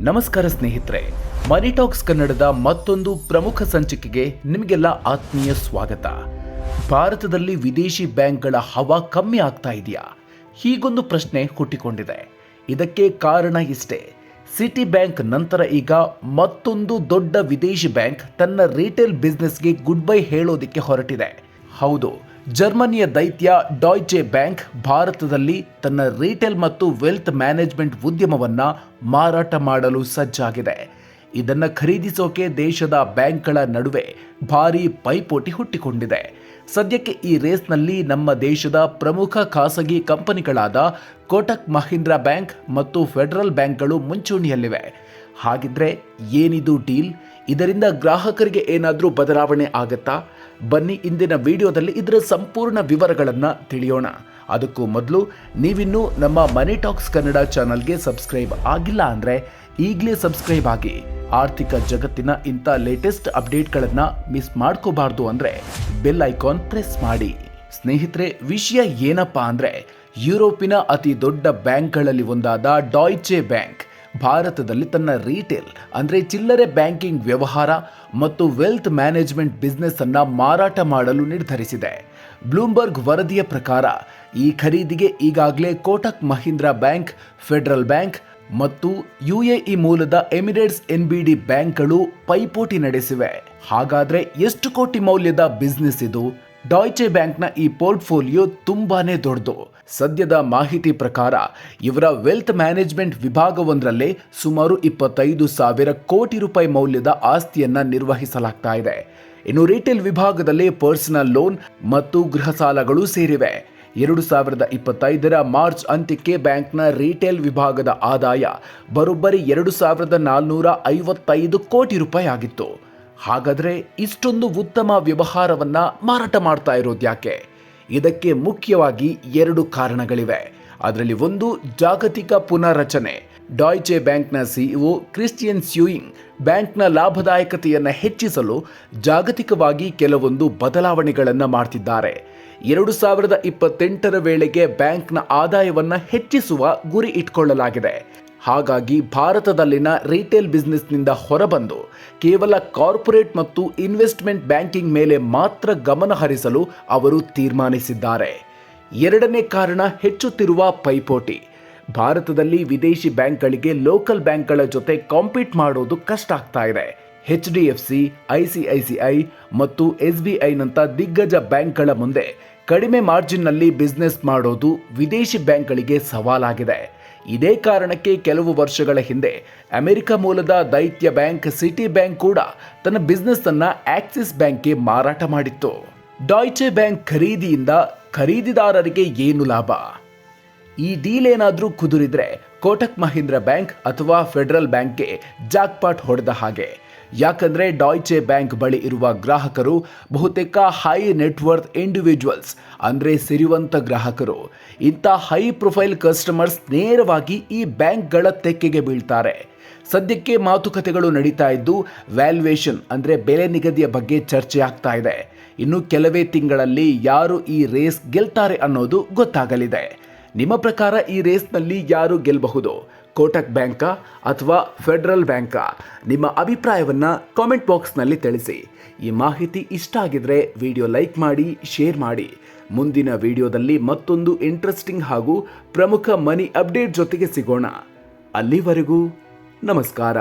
ನಮಸ್ಕಾರ ಸ್ನೇಹಿತರೆ ಮನಿ ಟಾಕ್ಸ್ ಕನ್ನಡದ ಮತ್ತೊಂದು ಪ್ರಮುಖ ಸಂಚಿಕೆಗೆ ನಿಮಗೆಲ್ಲ ಆತ್ಮೀಯ ಸ್ವಾಗತ. ಭಾರತದಲ್ಲಿ ವಿದೇಶಿ ಬ್ಯಾಂಕ್ಗಳ ಹವಾ ಕಮ್ಮಿ ಆಗ್ತಾ ಇದೆಯಾ? ಹೀಗೊಂದು ಪ್ರಶ್ನೆ ಹುಟ್ಟಿಕೊಂಡಿದೆ. ಇದಕ್ಕೆ ಕಾರಣ ಇಷ್ಟೇ. ಸಿಟಿ ಬ್ಯಾಂಕ್ ನಂತರ ಈಗ ಮತ್ತೊಂದು ದೊಡ್ಡ ವಿದೇಶಿ ಬ್ಯಾಂಕ್ ತನ್ನ ರಿಟೇಲ್ ಬಿಸ್ನೆಸ್ಗೆ ಗುಡ್ ಬೈ ಹೇಳೋದಿಕ್ಕೆ ಹೊರಟಿದೆ. ಹೌದು ಜರ್ಮನಿಯ ದೈತ್ಯ ಡಾಯ್ಚೆ ಬ್ಯಾಂಕ್ ಭಾರತದಲ್ಲಿ ತನ್ನ ರಿಟೇಲ್ ಮತ್ತು ವೆಲ್ತ್ ಮ್ಯಾನೇಜ್ಮೆಂಟ್ ಉದ್ಯಮವನ್ನು ಮಾರಾಟ ಮಾಡಲು ಸಜ್ಜಾಗಿದೆ. ಇದನ್ನು ಖರೀದಿಸೋಕೆ ದೇಶದ ಬ್ಯಾಂಕ್ಗಳ ನಡುವೆ ಭಾರೀ ಪೈಪೋಟಿ ಹುಟ್ಟಿಕೊಂಡಿದೆ. ಸದ್ಯಕ್ಕೆ ಈ ರೇಸ್ನಲ್ಲಿ ನಮ್ಮ ದೇಶದ ಪ್ರಮುಖ ಖಾಸಗಿ ಕಂಪನಿಗಳಾದ ಕೋಟಕ್ ಮಹೀಂದ್ರಾ ಬ್ಯಾಂಕ್ ಮತ್ತು ಫೆಡರಲ್ ಬ್ಯಾಂಕ್ಗಳು ಮುಂಚೂಣಿಯಲ್ಲಿವೆ. ಹಾಗಿದ್ರೆ ಏನಿದು ಡೀಲ್? ಇದರಿಂದ ಗ್ರಾಹಕರಿಗೆ ಏನಾದರೂ ಬದಲಾವಣೆ ಆಗತ್ತಾ? ಬನ್ನಿ ಇಂದಿನ ವಿಡಿಯೋದಲ್ಲಿ ಇದರ ಸಂಪೂರ್ಣ ವಿವರಗಳನ್ನು ತಿಳಿಯೋಣ. ಅದಕ್ಕೂ ಮೊದಲು ನೀವಿನ್ನೂ ನಮ್ಮ ಮನಿ ಟಾಕ್ಸ್ ಕನ್ನಡ ಚಾನಲ್ಗೆ ಸಬ್ಸ್ಕ್ರೈಬ್ ಆಗಿಲ್ಲ ಅಂದರೆ ಈಗಲೇ ಸಬ್ಸ್ಕ್ರೈಬ್ ಆಗಿ. ಆರ್ಥಿಕ ಜಗತ್ತಿನ ಇಂಥ ಲೇಟೆಸ್ಟ್ ಅಪ್ಡೇಟ್ಗಳನ್ನು ಮಿಸ್ ಮಾಡ್ಕೋಬಾರ್ದು ಅಂದರೆ ಬೆಲ್ ಐಕಾನ್ ಪ್ರೆಸ್ ಮಾಡಿ. ಸ್ನೇಹಿತರೆ, ವಿಷಯ ಏನಪ್ಪಾ ಅಂದರೆ ಯುರೋಪಿನ ಅತಿ ದೊಡ್ಡ ಬ್ಯಾಂಕ್ಗಳಲ್ಲಿ ಒಂದಾದ ಡಾಯ್ಚೆ ಬ್ಯಾಂಕ್. ಭಾರತದಲ್ಲಿ ತನ್ನ ರೀಟೇಲ್ ಅಂದರೆ ಚಿಲ್ಲರೆ ಬ್ಯಾಂಕಿಂಗ್ ವ್ಯವಹಾರ ಮತ್ತು ವೆಲ್ತ್ ಮ್ಯಾನೇಜ್ಮೆಂಟ್ ಬಿಸ್ನೆಸ್ ಅನ್ನು ಮಾರಾಟ ಮಾಡಲು ನಿರ್ಧರಿಸಿದೆ. ಬ್ಲೂಮ್ಬರ್ಗ್ ವರದಿಯ ಪ್ರಕಾರ, ಈ ಖರೀದಿಗೆ ಈಗಾಗಲೇ Kotak Mahindra bank, federal bank ಮತ್ತು ಯುಎಇ ಮೂಲದ ಎಮಿರೇಟ್ಸ್ ಎನ್ಬಿಡಿ ಬ್ಯಾಂಕ್ಗಳು ಪೈಪೋಟಿ ನಡೆಸಿವೆ. ಹಾಗಾದ್ರೆ ಎಷ್ಟು ಕೋಟಿ ಮೌಲ್ಯದ ಬಿಸ್ನೆಸ್ ಇದು? ಡಾಯ್ಚೆ ಬ್ಯಾಂಕ್ನ ಈ ಪೋರ್ಟ್ಫೋಲಿಯೋ ತುಂಬಾನೇ ದೊಡ್ಡದು. ಸದ್ಯದ ಮಾಹಿತಿ ಪ್ರಕಾರ, ಇವರ ವೆಲ್ತ್ ಮ್ಯಾನೇಜ್ಮೆಂಟ್ ವಿಭಾಗವೊಂದರಲ್ಲೇ ಸುಮಾರು ಇಪ್ಪತ್ತೈದು ಸಾವಿರ ಕೋಟಿ ರೂಪಾಯಿ ಮೌಲ್ಯದ ಆಸ್ತಿಯನ್ನ ನಿರ್ವಹಿಸಲಾಗ್ತಾ ಇದೆ. ಇನ್ನು ರಿಟೇಲ್ ವಿಭಾಗದಲ್ಲಿ ಪರ್ಸನಲ್ ಲೋನ್ ಮತ್ತು ಗೃಹ ಸಾಲಗಳು ಸೇರಿವೆ. ಎರಡು ಸಾವಿರದ ಇಪ್ಪತ್ತೈದರ ಮಾರ್ಚ್ ಅಂತ್ಯಕ್ಕೆ ಬ್ಯಾಂಕ್ನ ರಿಟೇಲ್ ವಿಭಾಗದ ಆದಾಯ ಬರೋಬ್ಬರಿ ಎರಡು ಸಾವಿರದ ನಾಲ್ನೂರ ಐವತ್ತೈದು ಕೋಟಿ ರೂಪಾಯಿ ಆಗಿತ್ತು. ಹಾಗಾದರೆ ಇಷ್ಟೊಂದು ಉತ್ತಮ ವ್ಯವಹಾರವನ್ನು ಮಾರಾಟ ಮಾಡ್ತಾ ಇರೋದು ಯಾಕೆ ಇದಕ್ಕೆ ಮುಖ್ಯವಾಗಿ ಎರಡು ಕಾರಣಗಳಿವೆ. ಅದರಲ್ಲಿ ಒಂದು ಜಾಗತಿಕ ಪುನರ್ರಚನೆ ಡಾಯ್ಚೆ ಬ್ಯಾಂಕ್ನ ಸಿಇಒ ಕ್ರಿಸ್ಟಿಯನ್ ಸ್ಯೂಯಿಂಗ್ ಬ್ಯಾಂಕ್ನ ಲಾಭದಾಯಕತೆಯನ್ನು ಹೆಚ್ಚಿಸಲು ಜಾಗತಿಕವಾಗಿ ಕೆಲವೊಂದು ಬದಲಾವಣೆಗಳನ್ನು ಮಾಡ್ತಿದ್ದಾರೆ. ಎರಡು ಸಾವಿರದ ಇಪ್ಪತ್ತೆಂಟರ ವೇಳೆಗೆ ಬ್ಯಾಂಕ್ನ ಆದಾಯವನ್ನು ಹೆಚ್ಚಿಸುವ ಗುರಿ ಇಟ್ಕೊಳ್ಳಲಾಗಿದೆ. ಹಾಗಾಗಿ ಭಾರತದಲ್ಲಿನ ರಿಟೇಲ್ ಬಿಸ್ನೆಸ್ನಿಂದ ಹೊರಬಂದು ಕೇವಲ ಕಾರ್ಪೊರೇಟ್ ಮತ್ತು ಇನ್ವೆಸ್ಟ್ಮೆಂಟ್ ಬ್ಯಾಂಕಿಂಗ್ ಮೇಲೆ ಮಾತ್ರ ಗಮನ ಹರಿಸಲು ಅವರು ತೀರ್ಮಾನಿಸಿದ್ದಾರೆ. ಎರಡನೇ ಕಾರಣ ಹೆಚ್ಚುತ್ತಿರುವ ಪೈಪೋಟಿ. ಭಾರತದಲ್ಲಿ ವಿದೇಶಿ ಬ್ಯಾಂಕ್ಗಳಿಗೆ ಲೋಕಲ್ ಬ್ಯಾಂಕ್ಗಳ ಜೊತೆ ಕಾಂಪೀಟ್ ಮಾಡೋದು ಕಷ್ಟ ಆಗ್ತಾ ಇದೆ. H D F C ICICI ಮತ್ತು ಎಸ್ ಬಿ ಐನಂಥ ದಿಗ್ಗಜ ಬ್ಯಾಂಕ್ಗಳ ಮುಂದೆ ಕಡಿಮೆ ಮಾರ್ಜಿನ್ನಲ್ಲಿ ಬಿಸ್ನೆಸ್ ಮಾಡೋದು ವಿದೇಶಿ ಬ್ಯಾಂಕ್ಗಳಿಗೆ ಸವಾಲಾಗಿದೆ. ಇದೇ ಕಾರಣಕ್ಕೆ ಕೆಲವು ವರ್ಷಗಳ ಹಿಂದೆ ಅಮೆರಿಕ ಮೂಲದ ದೈತ್ಯ ಬ್ಯಾಂಕ್ ಸಿಟಿ ಬ್ಯಾಂಕ್ ಕೂಡ ತನ್ನ ಬಿಸ್ನೆಸ್ ಅನ್ನ ಆಕ್ಸಿಸ್ ಬ್ಯಾಂಕ್ಗೆ ಮಾರಾಟ ಮಾಡಿತ್ತು. ಡಾಯ್ಚೆ ಬ್ಯಾಂಕ್ ಖರೀದಿಯಿಂದ ಖರೀದಿದಾರರಿಗೆ ಏನು ಲಾಭ? ಈ ಡೀಲ್ ಏನಾದರೂ ಕುದುರಿದ್ರೆ ಕೋಟಕ್ ಮಹೀಂದ್ರ ಬ್ಯಾಂಕ್ ಅಥವಾ ಫೆಡರಲ್ ಬ್ಯಾಂಕ್ಗೆ ಜಾಕ್ಪಾಟ್ ಹೊಡೆದ ಹಾಗೆ. ಯಾಕಂದ್ರೆ ಡಾಯ್ಚೆ ಬ್ಯಾಂಕ್ ಬಳಿ ಇರುವ ಗ್ರಾಹಕರು ಬಹುತೇಕ ಹೈ ನೆಟ್ವರ್ತ್ ಇಂಡಿವಿಜುವಲ್ಸ್ ಅಂದರೆ ಸಿರಿವಂತ ಗ್ರಾಹಕರು. ಇಂಥ ಹೈ ಪ್ರೊಫೈಲ್ ಕಸ್ಟಮರ್ಸ್ ನೇರವಾಗಿ ಈ ಬ್ಯಾಂಕ್ಗಳ ತೆಕ್ಕೆಗೆ ಬೀಳ್ತಾರೆ. ಸದ್ಯಕ್ಕೆ ಮಾತುಕತೆಗಳು ನಡೀತಾ ಇದ್ದು ವ್ಯಾಲ್ಯೂಯೇಷನ್ ಅಂದರೆ ಬೆಲೆ ನಿಗದಿಯ ಬಗ್ಗೆ ಚರ್ಚೆ ಆಗ್ತಾ ಇದೆ. ಇನ್ನು ಕೆಲವೇ ತಿಂಗಳಲ್ಲಿ ಯಾರು ಈ ರೇಸ್ ಗೆಲ್ತಾರೆ ಅನ್ನೋದು ಗೊತ್ತಾಗಲಿದೆ. ನಿಮ್ಮ ಪ್ರಕಾರ ಈ ರೇಸ್ನಲ್ಲಿ ಯಾರು ಗೆಲ್ಲಬಹುದು ಕೋಟಕ್ ಬ್ಯಾಂಕಾ ಅಥವಾ ಫೆಡರಲ್ ಬ್ಯಾಂಕಾ? ನಿಮ್ಮ ಅಭಿಪ್ರಾಯವನ್ನು ಕಾಮೆಂಟ್ ಬಾಕ್ಸ್ನಲ್ಲಿ ತಿಳಿಸಿ. ಈ ಮಾಹಿತಿ ಇಷ್ಟ ಆಗಿದ್ರೆ ವಿಡಿಯೋ ಲೈಕ್ ಮಾಡಿ ಶೇರ್ ಮಾಡಿ. ಮುಂದಿನ ವಿಡಿಯೋದಲ್ಲಿ ಮತ್ತೊಂದು ಇಂಟ್ರೆಸ್ಟಿಂಗ್ ಹಾಗೂ ಪ್ರಮುಖ ಮನಿ ಅಪ್ಡೇಟ್ ಜೊತೆಗೆ ಸಿಗೋಣ. ಅಲ್ಲಿವರೆಗೂ ನಮಸ್ಕಾರ.